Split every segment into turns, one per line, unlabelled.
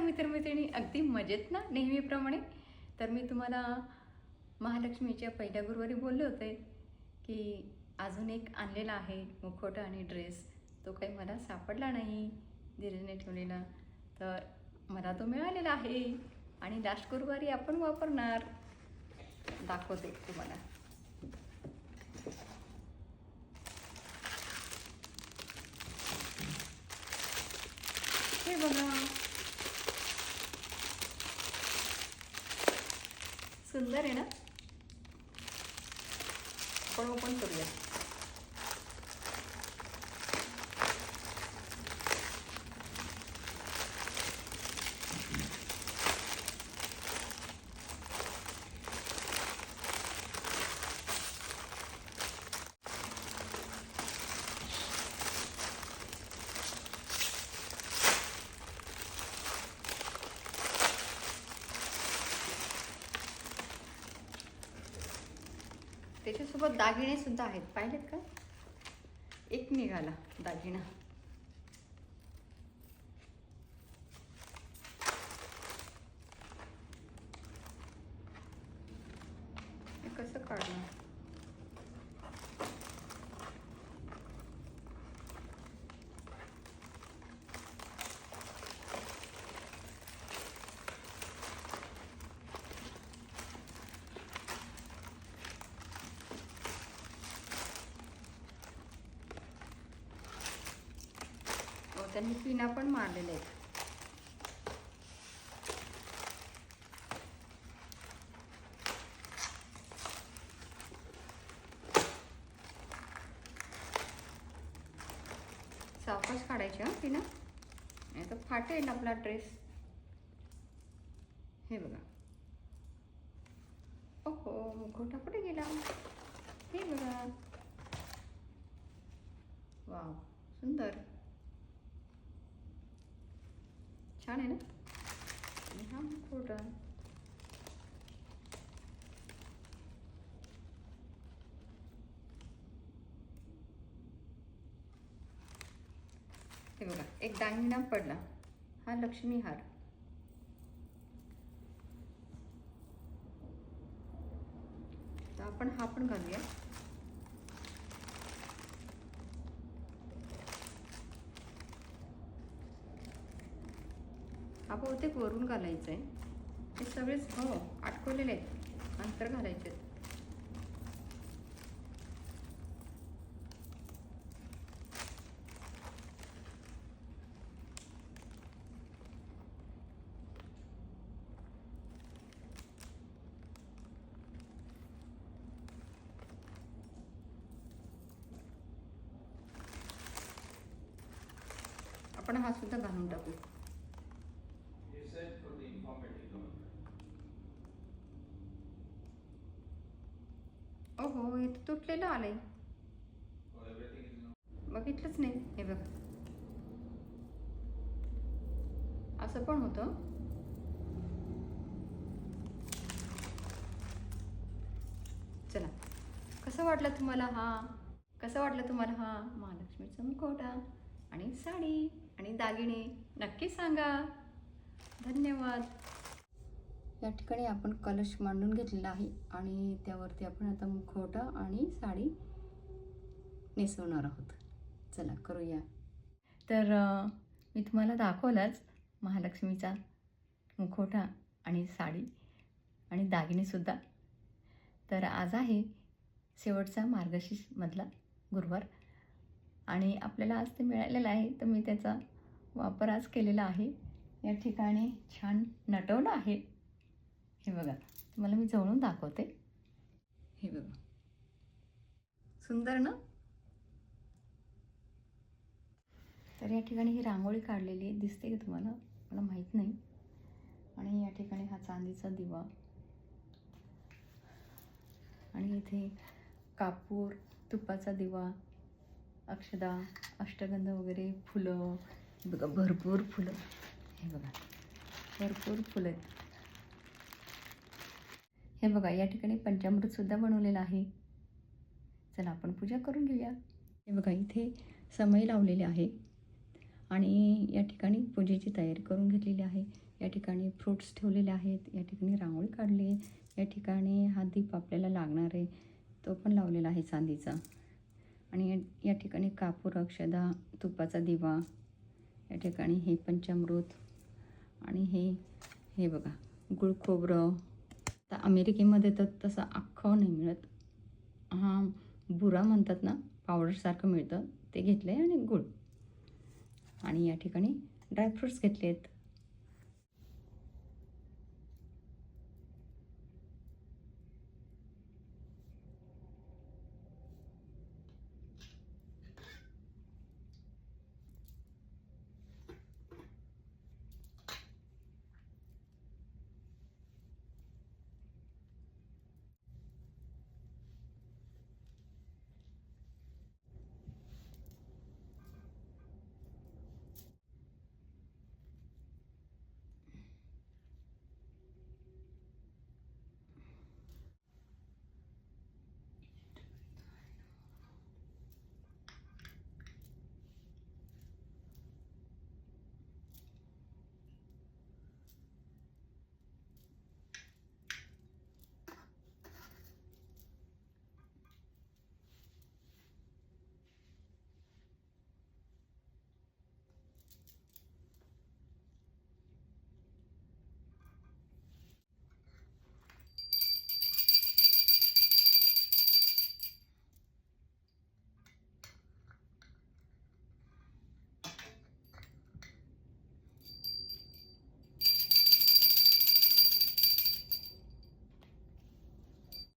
नमस्कार मित्रमैत्रिणी अगदी मजेत ना नेहमीप्रमाणे. तर मी तुम्हाला महालक्ष्मीच्या पहिल्या गुरुवारी बोलले होते की अजून एक आणलेला आहे मुखवटा आणि ड्रेस. तो काही मला सापडला नाही धीरेने ठेवलेला. तर मला तो मिळालेला आहे आणि लास्ट गुरुवारी आपण वापरणार. दाखवते तुम्हाला. हे बघा. सुंदर आहे ना? आपण ओपन करूया. त्याच्यासोबत दागिने सुद्धा आहेत. पाहिलेत का? एक निघाला दागिना हे कसं काढणार आणि त्यांनी पिना पण मारलेल्या आहेत. सावकाश काढायचे हा पिना? नाही तर फाटेल आपला ड्रेस. हे बघा. ओहो मुखवटा कुठे गेला? हे बघा. वाव सुंदर. छान आहे ना? आणि हा मुखवटा हे बघा एक दागिना पडला. हा लक्ष्मी हार. तर आपण हा पण घालूया हा बहुतेक वरून घालायचं आहे हे सगळेच हो आटकवलेले आहेत. अंतर घालायचे आहेत. आपण हा सुद्धा घालून टाकू. केलं आलंय? बघितलंच नाही. हे बघ. असं पण होतं. चला. कसं वाटलं तुम्हाला हा? कसं वाटलं तुम्हाला हा? महालक्ष्मीचा मुखवटा आणि साडी आणि दागिने. नक्की सांगा. धन्यवाद. या ठिकाणी आपण कलश मांडून घेतलेला आहे आणि त्यावरती आपण आता मुखवटा आणि साडी नेसवणार आहोत. चला करूया. तर मी तुम्हाला दाखवलंच महालक्ष्मीचा मुखवटा आणि साडी आणि दागिनेसुद्धा तर आज आहे शेवटचा मार्गशीर्षमधला गुरुवार आणि आपल्याला आज ते मिळालेलं आहे तर मी त्याचा वापर आज केलेला आहे. या ठिकाणी छान नटवलं आहे. हे बघा तुम्हाला मी जवळून दाखवते. हे बघा. सुंदर ना? तर या ठिकाणी ही रांगोळी काढलेली आहे. दिसते का तुम्हाला? मला माहीत नाही. आणि या ठिकाणी हा चांदीचा दिवा. आणि इथे कापूर तुपाचा दिवा अक्षदा अष्टगंध वगैरे फुलं. बघा भरपूर फुलं. हे बघा भरपूर फुलं आहेत. हे बघा या ठिकाणी पंचामृतसुद्धा बनवलेलं आहे. चला आपण पूजा करून घेऊया. हे बघा इथे समय लावलेले आहे आणि या ठिकाणी पूजेची तयारी करून घेतलेली आहे. या ठिकाणी फ्रूट्स ठेवलेले आहेत या ठिकाणी रांगोळी काढली आहे या ठिकाणी हा दीप आपल्याला लागणार आहे तो पण लावलेला आहे चांदीचा. आणि या- या ठिकाणी कापूर अक्षदा तुपाचा दिवा या ठिकाणी हे पंचामृत आणि हे हे बघा गुळ खोबरं तर अमेरिकेमध्ये तर तसं अख्खं नाही मिळत. हा बुरा म्हणतात ना पावडरसारखं मिळतं. ते घेतलं आहे आणि गुळ आणि या ठिकाणी ड्रायफ्रुट्स घेतले आहेत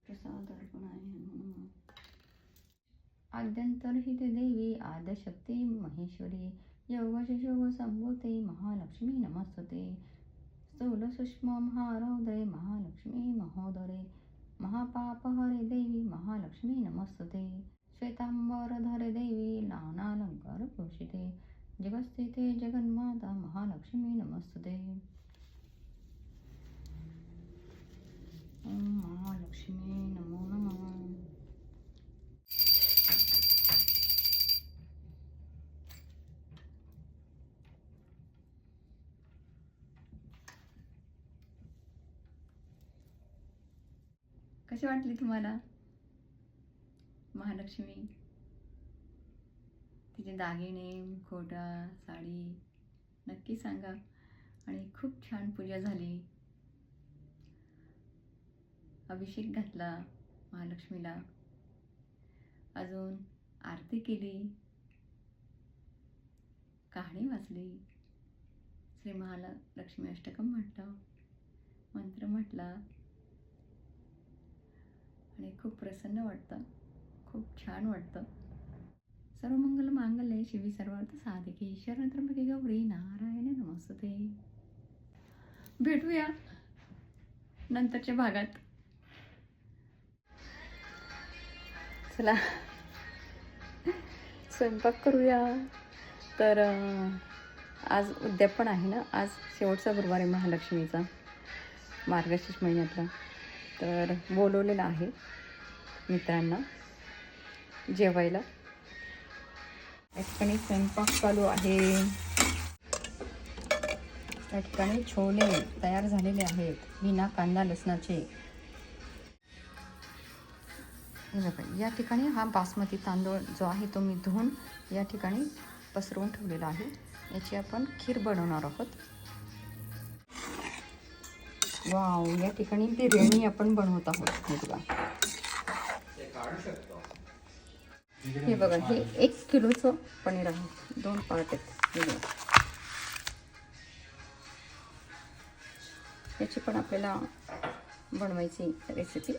प्रसाद अर्पण आहे म्हणून. आद्यंतर ते देवी आद्यशक्ती महेश्वरी योगशिशोग संभूते महालक्ष्मी नमस्तुते। स्थूल सूक्ष्म महालक्ष्मी महोदरे महापापहरे देवी महालक्ष्मी नमस्तुते। श्वेतांबरधरे देवी नानालंकार भूषिते जगस्थिते जगन्माता महालक्ष्मी नमस्तुते। महालक्ष्मी नमो नमः। कशी वाटली तुम्हाला? महालक्ष्मी. तिचे दागिने खोटा साडी नक्की सांगा. आणि खूप छान पूजा झाली. अभिषेक घातला महालक्ष्मीला. अजून आरती केली. कहाणी वाचली. श्री महालक्ष्मी अष्टकम म्हटलं. मंत्र म्हटला. आणि खूप प्रसन्न वाटतं. खूप छान वाटतं. सर्व मंगल मांगल्य शिवी सर्वार्थ साधिके. ईश्वर त्र्यंबके गौरी नारायण नमस्ते भेटूया नंतरच्या भागात. चला. स्वयंपाक करूया. तर आज उद्या पण आहे ना? आज शेवटचा गुरुवार आहे महालक्ष्मीचा. मार्गशीर्ष महिन्यातला. तर बोलवलेलं आहे. मित्रांना जेवायला. या ठिकाणी स्वयंपाक चालू आहे. या ठिकाणी छोले तयार झालेले आहेत. बिना कांदा लसणाचे. या ठिकाणी हा बासमती तांदूळ जो आहे तो मी धुवून या ठिकाणी पसरवून ठेवलेला आहे. याची आपण खीर बनवणार आहोत. वाव या ठिकाणी बिर्याणी आपण बनवत आहोत. हे बघा. हे बघा हे एक किलोचं पनीर आहे. दोन पार्ट आहेत. हे बघा. याची पण आपल्याला बनवायची रेसिपी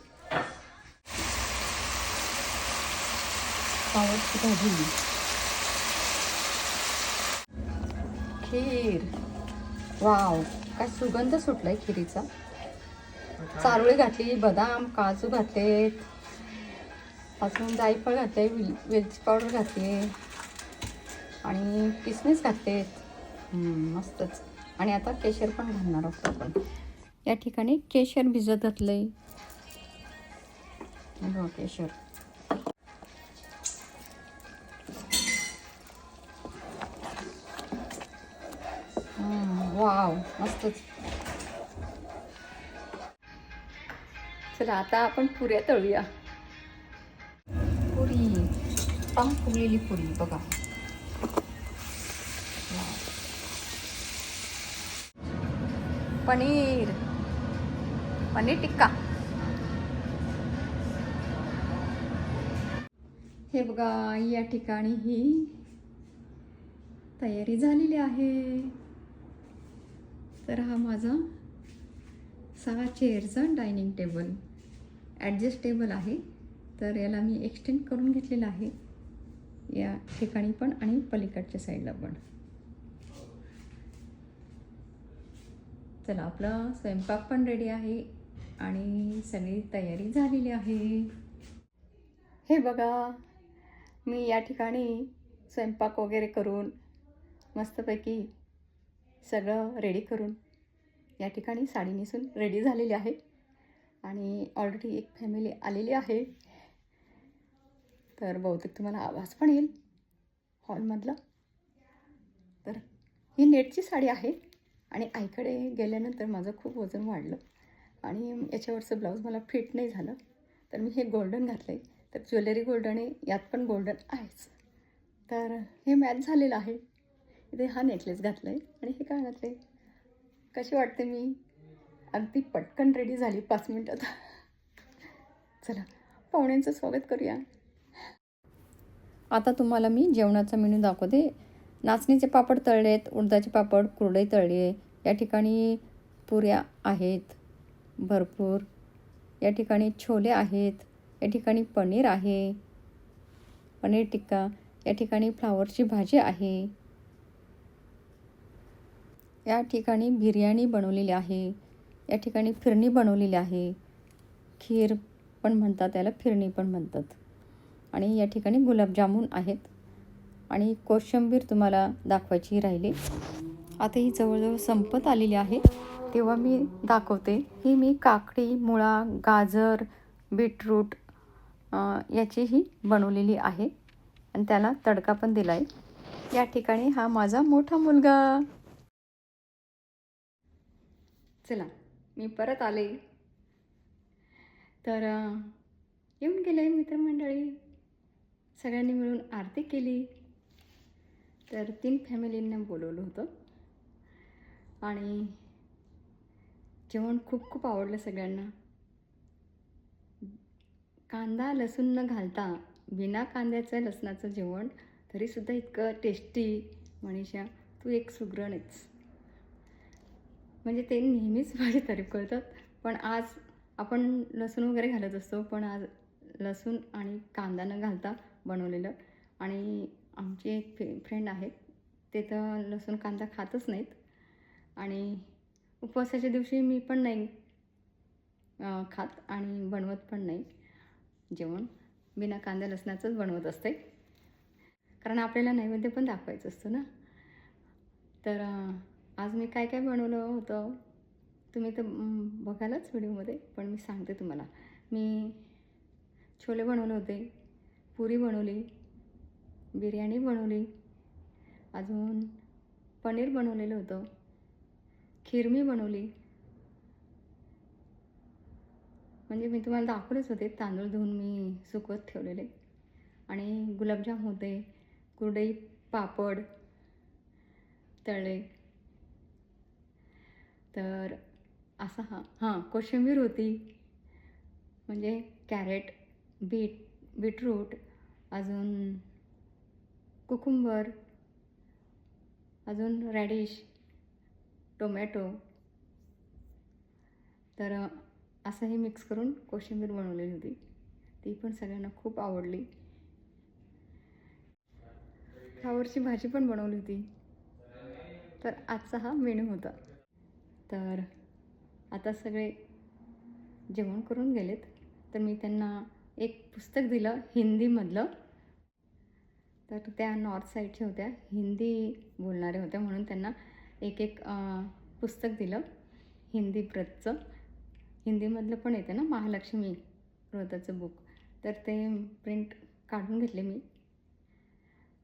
पावरची भाजी खीर. वाव काय सुगंध सुटलाय खिरीचा. चारोळी घातली बदाम काजू घातलेत. अजून जायफळ घातले वेलची पावडर घातली आणि किसमिस घातले मस्तच. आणि आता केशर पण घालणार आहोत आपण. या ठिकाणी केशर भिजत घातलंय. आहे केशर. वाव मस्तच. चला आता आपण पुऱ्या तळूया. पाव फुगलेली पुरी बघा पनीर पनीर टिक्का हे बघा या ठिकाणी ही तयारी झालेली आहे. तर हा माझा सहा चेअरचा डायनिंग टेबल ॲडजस्टेबल आहे. तर याला मी एक्सटेंड करून घेतलेला आहे. या ठिकाणी पण आणि पलीकडच्या साईडला पण. चला आपला स्वयंपाक पण रेडी आहे आणि सगळी तयारी झालेली आहे. हे बघा मी या ठिकाणी स्वयंपाक वगैरे करून मस्तपैकी सगळं रेडी करून या ठिकाणी साडी नेसून रेडी झालेली आहे. आणि ऑलरेडी एक फॅमिली आलेली आहे. तर बहुतेक तुम्हाला आवाज पण येईल हॉलमधला. तर ही नेटची साडी आहे आणि आईकडे गेल्यानंतर माझं खूप वजन वाढलं आणि याच्यावरचं ब्लाऊज मला फिट नाही झालं. तर मी हे गोल्डन घातलं आहे तर ज्वेलरी गोल्डन आहे यात पण गोल्डन आहेच. तर हे मॅच झालेलं आहे. इथे हा नेकलेस घातला आहे आणि हे काय घातलं आहे कशी वाटते मी? अगदी पटकन रेडी झाली. पाच मिनटात चला पाहुण्यांचं स्वागत करूया. आता तुम्हाला मी जेवणाचा मेनू दाखवते. नाचणीचे पापड तळले आहेत उडदाचे पापड कुरडई तळली आहे. या ठिकाणी पुऱ्या आहेत भरपूर. या ठिकाणी छोले आहेत या ठिकाणी पनीर आहे. पनीर टिक्का. या ठिकाणी फ्लावरची भाजी आहे. या ठिकाणी बिर्याणी बनवलेली आहे. या ठिकाणी फिरणी बनवलेली आहे. खीर पण म्हणतात त्याला फिरणी पण म्हणतात. आणि या ठिकाणी गुलाबजामुन आहेत. आणि कोशिंबीर तुम्हाला दाखवायची राहिली. आता ही जवळजवळ संपत आलेली आहे. तेव्हा मी दाखवते. ही मी काकडी मुळा गाजर बीटरूट याचीही याची ही बनवलेली आहे. आणि त्याला तडका पण दिला आहे या ठिकाणी हा माझा मोठा मुलगा. चला मी परत आले. तर येऊन गेले मित्रमंडळी. सगळ्यांनी मिळून आरती केली. तर तीन फॅमिलींना बोलवलं होतं. आणि जेवण खूप खूप आवडलं सगळ्यांना. कांदा लसूण न घालता बिना कांद्याचं लसणाचं जेवण तरीसुद्धा इतकं टेस्टी मनीषा तू एक सुगरणच म्हणजे ते नेहमीच माझी तारीफ करतात पण आज आपण लसूण वगैरे घालत असतो. पण आज लसूण आणि कांदा न घालता बनवलेलं. आणि आमचे एक फे फ्रेंड आहेत. ते तर लसूण कांदा खातच नाहीत. आणि उपवासाच्या दिवशी मी पण नाही खात आणि बनवत पण नाही. जेवण बिना कांदा लसणाचंच बनवत असते. कारण आपल्याला नैवेद्य पण दाखवायचं असतं ना. तर आज मी काय काय बनवलं होतं तुम्ही तर बघालच व्हिडिओमध्ये. पण मी सांगते तुम्हाला. मी छोले बनवले होते. पुरी बनवली बिर्याणी बनवली अजून पनीर बनवलेलं होतं खिरमी बनवली. म्हणजे मी तुम्हाला दाखवलेच होते तांदूळ धुवून मी सुकवत ठेवलेले. आणि गुलाबजाम होते कुरडई पापड तळले. तर असा हा हां कोशिंबीर होती म्हणजे कॅरेट बीट बीटरूट अजून कुकुंबर अजून रॅडिश टोमॅटो. तर असं हे मिक्स करून कोशिंबीर बनवलेली होती. ती पण सगळ्यांना खूप आवडली. फ्लावरची भाजी पण बनवली होती. तर आजचा हा मेनू होता. तर आता सगळे जेवण करून गेलेत. तर मी त्यांना एक पुस्तक दिलं हिंदीमधलं. तर त्या नॉर्थ साईडच्या होत्या. हिंदी बोलणाऱ्या होत्या म्हणून त्यांना एक एक पुस्तक दिलं. हिंदी प्रतचं. हिंदीमधलं पण येतं ना महालक्ष्मी व्रताचं बुक तर ते प्रिंट काढून घेतले मी.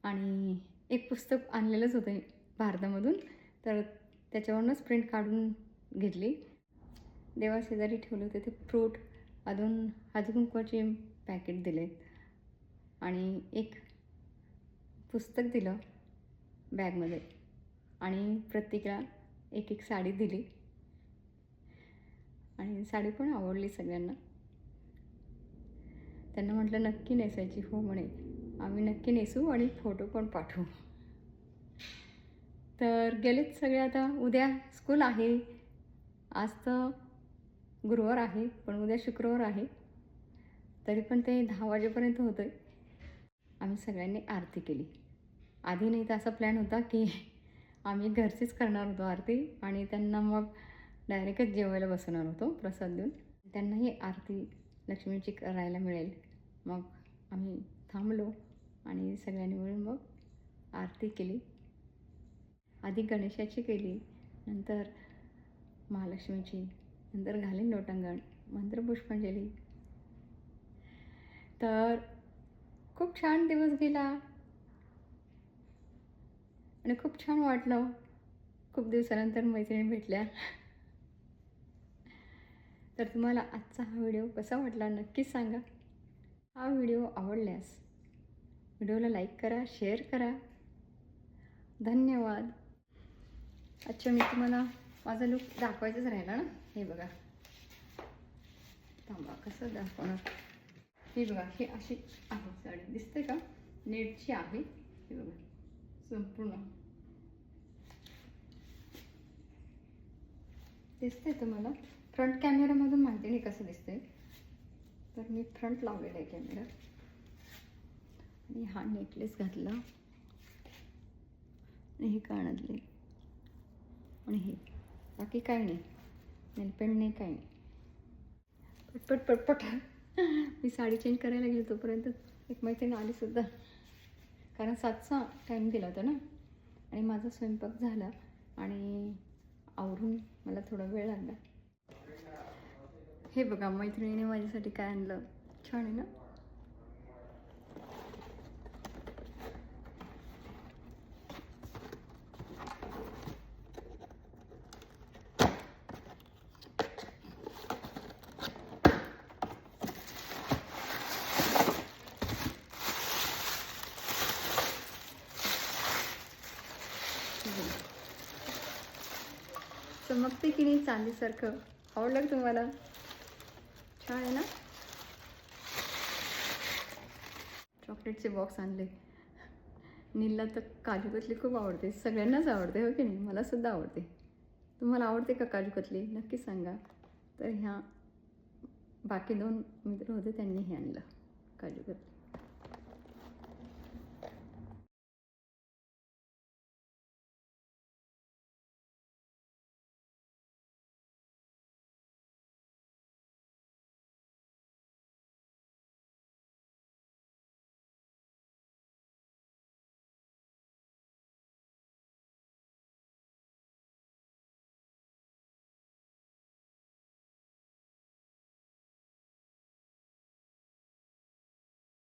आणि एक पुस्तक आणलेलंच होतं भारतामधून. तर त्याच्यावरूनच प्रिंट काढून घेतली. देवाशेजारी ठेवले होते ते फ्रूट अजून हळदी कुंकवाचे पॅकेट दिले आणि एक पुस्तक दिलं बॅगमध्ये आणि प्रत्येकाला एक एक साडी दिली. आणि साडी पण आवडली सगळ्यांना. त्यांना म्हटलं नक्की नेसायची हो म्हणे. आम्ही नक्की नेसू आणि फोटो पण पाठवू. तर गेलेत सगळे आता. उद्या स्कूल आहे. आज तर गुरुवार आहे पण उद्या शुक्रवार आहे. तरी पण ते दहा वाजेपर्यंत होतं आम्ही सगळ्यांनी आरती केली. आधी नाही तर असा प्लॅन होता की आम्ही घरचीच करणार होतो आरती आणि त्यांना मग डायरेक्टच जेवायला बसवणार होतो प्रसाद देऊन. त्यांनाही आरती लक्ष्मीची करायला मिळेल. मग आम्ही थांबलो आणि सगळ्यांनी मिळून मग आरती केली. आधी गणेशाची केली नंतर महालक्ष्मीची नंतर घालीन लोटांगण नंतर पुष्पांजली तर खूप छान दिवस गेला. आणि खूप छान वाटलं. खूप दिवसानंतर मैत्रिणी भेटल्या. तर तुम्हाला आजचा हा व्हिडिओ कसा वाटला नक्कीच सांगा. हा व्हिडिओ आवडल्यास व्हिडिओला लाईक करा शेअर करा. धन्यवाद. अच्छा मी तुम्हाला माझा लुक दाखवायचाच राहिला ना? हे बघा. थांबा कसं दाखवणार? ही बघा ही अशी आहे साडी दिसते का? नेटची आहे. ही बघा संपूर्ण. दिसते तुम्हाला? फ्रंट कॅमेरामधून माहिती नाही कसं दिसते तर मी फ्रंट लावलेला आहे कॅमेरा आणि हा नेकलेस घातला. आणि हे कानातले. आणि हे. बाकी काही नाही. नेलपेंट नाही काही नाही. पटपट पटपट. मी साडी चेंज करायला गेलो तोपर्यंत एक मैत्रीण आली सुद्धा. कारण सातचा टाईम दिला होता ना? आणि माझा स्वयंपाक झाला आणि आवरून मला थोडा वेळ लागला. हे बघा मैत्रिणीने माझ्यासाठी काय आणलं? छान आहे ना? दिसते की नाही चांदीसारखं? आवडलं का तुम्हाला? छान आहे ना? चॉकलेटचे बॉक्स आणले. नीलला तर काजू कतली खूप आवडते. सगळ्यांनाच आवडते हो की नाही? मला सुद्धा आवडते. तुम्हाला आवडते का काजू कतली? नक्की सांगा. तर ह्या बाकी दोन मित्र होते त्यांनी हे आणलं काजू कतली.